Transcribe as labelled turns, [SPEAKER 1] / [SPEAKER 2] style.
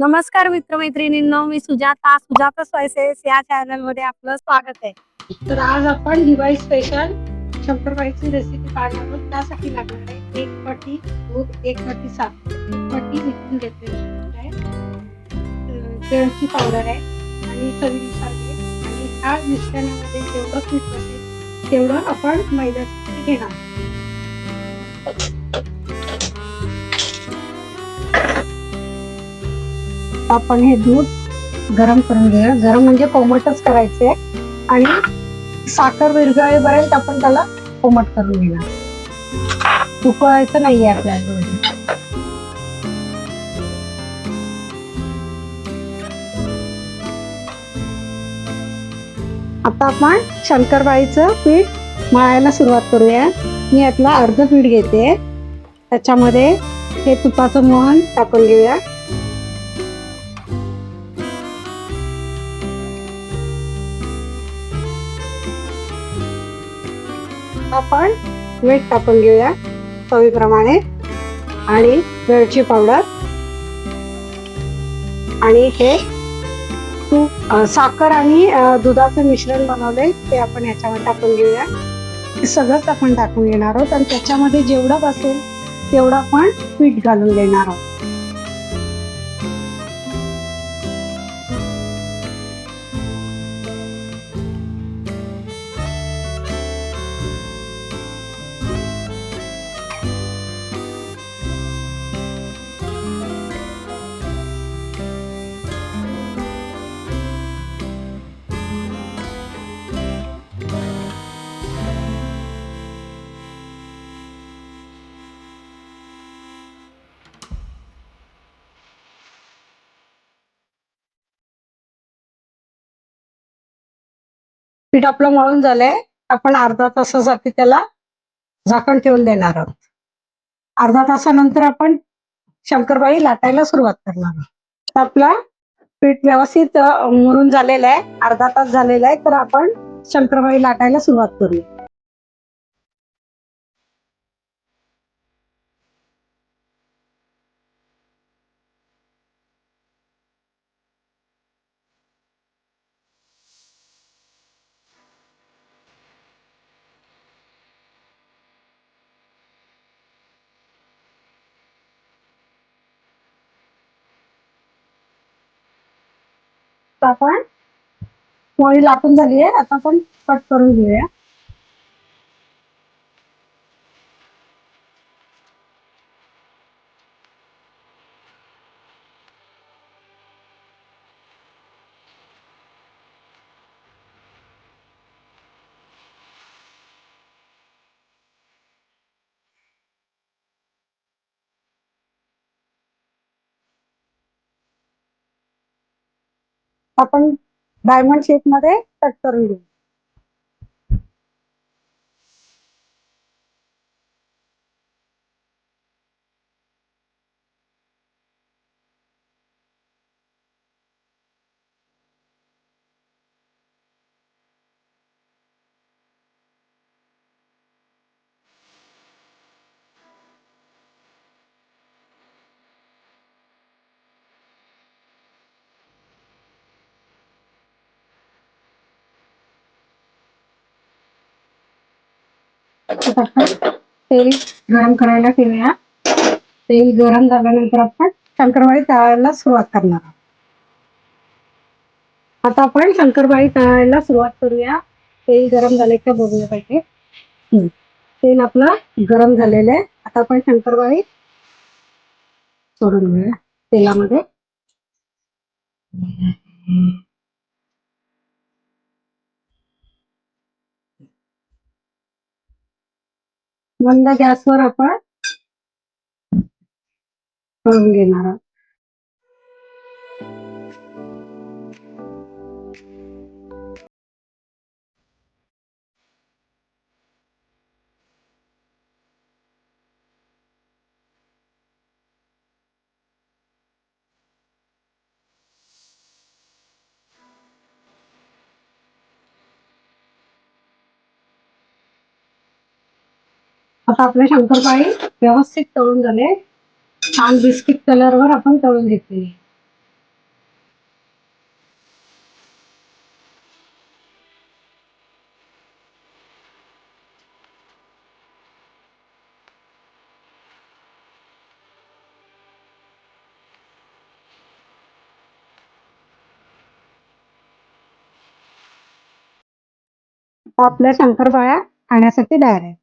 [SPEAKER 1] नमस्कार मित्रमैत्रिणींनो मी सुजाता. सुजाता स्पायसेस या चॅनलमध्ये आपलं स्वागत आहे.
[SPEAKER 2] तर आज आपण दिवाळी स्पेशल शंकरपाळीची रेसिपी पाहणार आहोत. त्यासाठी लागणार आहे एक पट्टी दूध एक पट्टी साखर एक विकून घेतलेली केळची पावडर आहे आणि चवीनुसार आणि ह्या मिश्रणामध्ये जेवढं पीठ असेल तेवढं आपण मैद्याचं घेणार आपण हे दूध गरम करून घेऊया. गरम म्हणजे कोमटच करायचे आणि साखर विरघळेपर्यंत आपण त्याला कोमट करून घेणार. उकळायचं नाहीये आपल्याला आता आपण शंकरबाईचं पीठ मळायला सुरुवात करूया. मी यातला अर्ध पीठ घेते. त्याच्यामध्ये हे तुपाचं मोहन टाकून घेऊया. आपण मीठ टाकून घेऊया चवीप्रमाणे. आणि वेलची पावडर. आणि हे तूप साखर आणि दुधाचं मिश्रण बनवले ते आपण याच्यामध्ये टाकून घेऊया. हे सगळंच आपण टाकून घेणार आहोत. आणि त्याच्यामध्ये जेवढं बसेल तेवढं आपण पीठ घालून घेणार आहोत. पीठ आपलं मळून झालंय. आपण अर्धा तासासाठी त्याला झाकण ठेवून देणार आहोत. अर्धा तासानंतर आपण शंकरपाळी लाटायला सुरुवात करणार आहोत. आपला पीठ व्यवस्थित मुरून झालेलं आहे. अर्धा तास झालेला आहे. तर आपण शंकरपाळी लाटायला सुरुवात करूया. आता आपण. पोळी लाटून झाली आहे आता आपण कट करून घेऊया. आपण डायमंड शेपमध्ये कट करून घेऊ. तेल गरम करायला ठेवूया. तेल गरम झाल्यानंतर आपण शंकरपाळी तळायला सुरुवात करणार आहोत. आता आपण शंकरपाळी तळायला सुरुवात करूया. तेल गरम झाले का बघूया पाहिजे तेल आपलं गरम झालेलं आहे. आता आपण शंकरपाळी सोडून घेऊया तेलामध्ये. मंद गॅसवर आपण करून घेणार आहोत. आता आपले शंकरपाळी व्यवस्थित तळून झाले. छान बिस्किट कलर वर आपण तळून घेतले आपल्या शंकरपाळ्या खाण्यासाठी तयार आहेत.